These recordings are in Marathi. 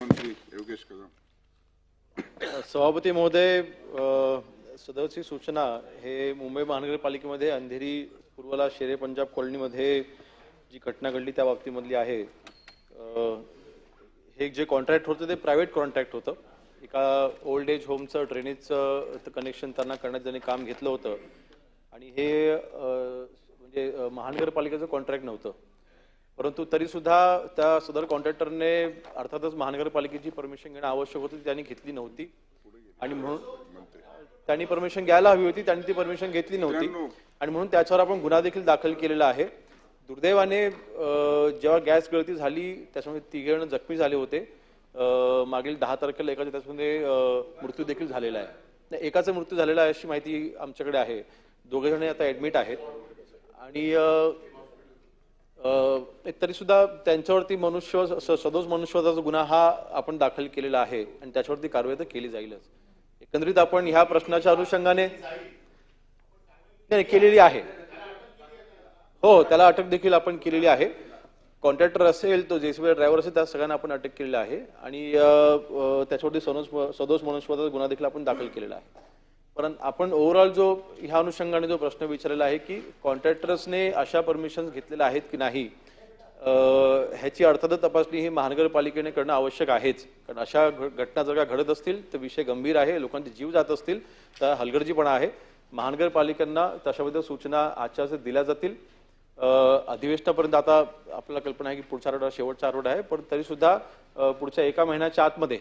मंत्री योगेश कदम सभापती महोदय सदरची सूचना हे मुंबई महानगरपालिकेमध्ये अंधेरी पूर्वला शेरे पंजाब कॉलनीमध्ये जी घटना घडली त्या बाबतीमधली आहे. हे जे कॉन्ट्रॅक्ट होतं ते प्रायव्हेट कॉन्ट्रॅक्ट होतं. एका ओल्ड एज होमचं ड्रेनेजचं कनेक्शन त्यांना करण्यात त्यांनी काम घेतलं होतं. आणि हे म्हणजे महानगरपालिकेचं कॉन्ट्रॅक्ट नव्हतं. परंतु तरी सुद्धा त्या सदर कॉन्ट्रॅक्टरने अर्थातच महानगरपालिकेची परमिशन घेणं आवश्यक होतं त्यांनी घेतली नव्हती. आणि म्हणून त्यांनी परमिशन घ्यायला हवी होती त्यांनी ती परमिशन घेतली नव्हती. आणि म्हणून त्याच्यावर आपण गुन्हा देखील दाखल केलेला आहे. दुर्दैवाने जेव्हा गॅस गळती झाली त्याच्यामध्ये तिघे जण जखमी झाले होते. मागील दहा तारखेला एकाच्या त्याच्यामध्ये मृत्यू देखील झालेला आहे. एकाचा मृत्यू झालेला आहे अशी माहिती आमच्याकडे आहे. दोघे जण आता ऍडमिट आहेत. आणि अं, तरी सुद्धा त्यांच्यावरती मनुष्य सदोष मनुष्यवादाचा गुन्हा हा आपण दाखल केलेला आहे आणि त्याच्यावरती कारवाई तर केली जाईलच. एकंदरीत आपण ह्या प्रश्नाच्या अनुषंगाने नाही केलेली आहे. हो त्याला अटक देखील आपण केलेली आहे. कॉन्ट्रॅक्टर असेल तो जेसीबी ड्रायव्हर असेल त्या सगळ्यांना आपण अटक केलेली आहे. आणि त्याच्यावरती सदोष सदोष गुन्हा देखील आपण दाखल केलेला आहे. परंतु आपण ओव्हरऑल जो ह्या अनुषंगाने जो प्रश्न विचारलेला आहे की कॉन्ट्रॅक्टर्सने अशा परमिशन घेतलेल्या आहेत की नाही ह्याची अर्थातच तपासणी ही महानगरपालिकेने करणं आवश्यक आहेच. कारण अशा घटना जर का घडत असतील तर विषय गंभीर आहे लोकांचे जीव जात असतील तर हलगर्जीपणा आहे. महानगरपालिकांना तशाबद्दल सूचना आजच्या दिल्या जातील. अधिवेशनापर्यंत आता आपल्याला कल्पना आहे की पुढचा आठवडा शेवटचा आठवडा आहे पण तरीसुद्धा पुढच्या एका महिन्याच्या आतमध्ये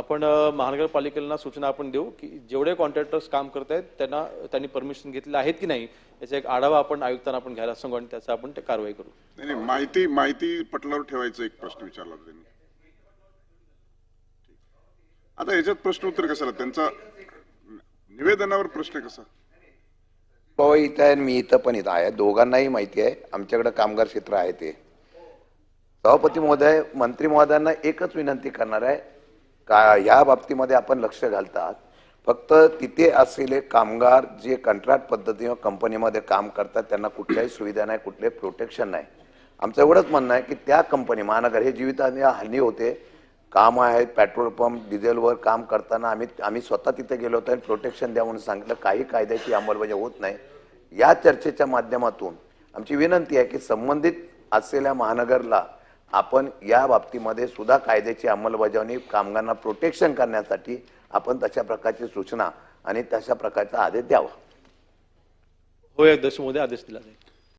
आपण महानगरपालिकेला सूचना आपण देऊ की जेवढे कॉन्ट्रॅक्टर्स काम करत आहेत त्यांना त्यांनी परमिशन घेतलेलं आहेत की नाही याचा एक आढावा आपण आयुक्तांना आपण घ्यायला सांगू आणि त्याचा आपण ते कारवाई करू. नाही नाही, माहिती माहिती पटलावर ठेवायचा एक प्रश्न विचारला होता त्यांनी. आता याच्यात प्रश्न उत्तर कशाला? त्यांचा निवेदनावर प्रश्न कसा? भाऊ इथं आहे आणि मी इथं पण इथं आहे. दोघांनाही माहिती आहे. आमच्याकडे कामगार क्षेत्र आहे ते. सभापती महोदय मंत्री महोदयांना एकच विनंती करणार आहे. का ह्या बाबतीमध्ये आपण लक्ष घालतात? फक्त तिथे असलेले कामगार जे कंत्राट पद्धतीने कंपनीमध्ये काम करतात त्यांना कुठल्याही सुविधा नाही कुठलेही प्रोटेक्शन नाही. आमचं एवढंच म्हणणं आहे की त्या कंपनी महानगर हे जीवितांनी हानी होते. काम आहेत पेट्रोल पंप डिझेलवर काम करताना आम्ही आम्ही स्वतः तिथे गेलो होतो आणि प्रोटेक्शन द्या म्हणून सांगितलं. काही कायद्याची अंमलबजावणी होत नाही. या चर्चेच्या माध्यमातून आमची विनंती आहे की संबंधित असलेल्या महानगरला आपण या बाबतीमध्ये सुद्धा कायद्याची अंमलबजावणी कामगारांना प्रोटेक्शन करण्यासाठी आपण तशा प्रकारची सूचना आणि तशा प्रकारचा आदेश द्यावा. होय अध्यक्ष मोदी आदेश दिला जाईल.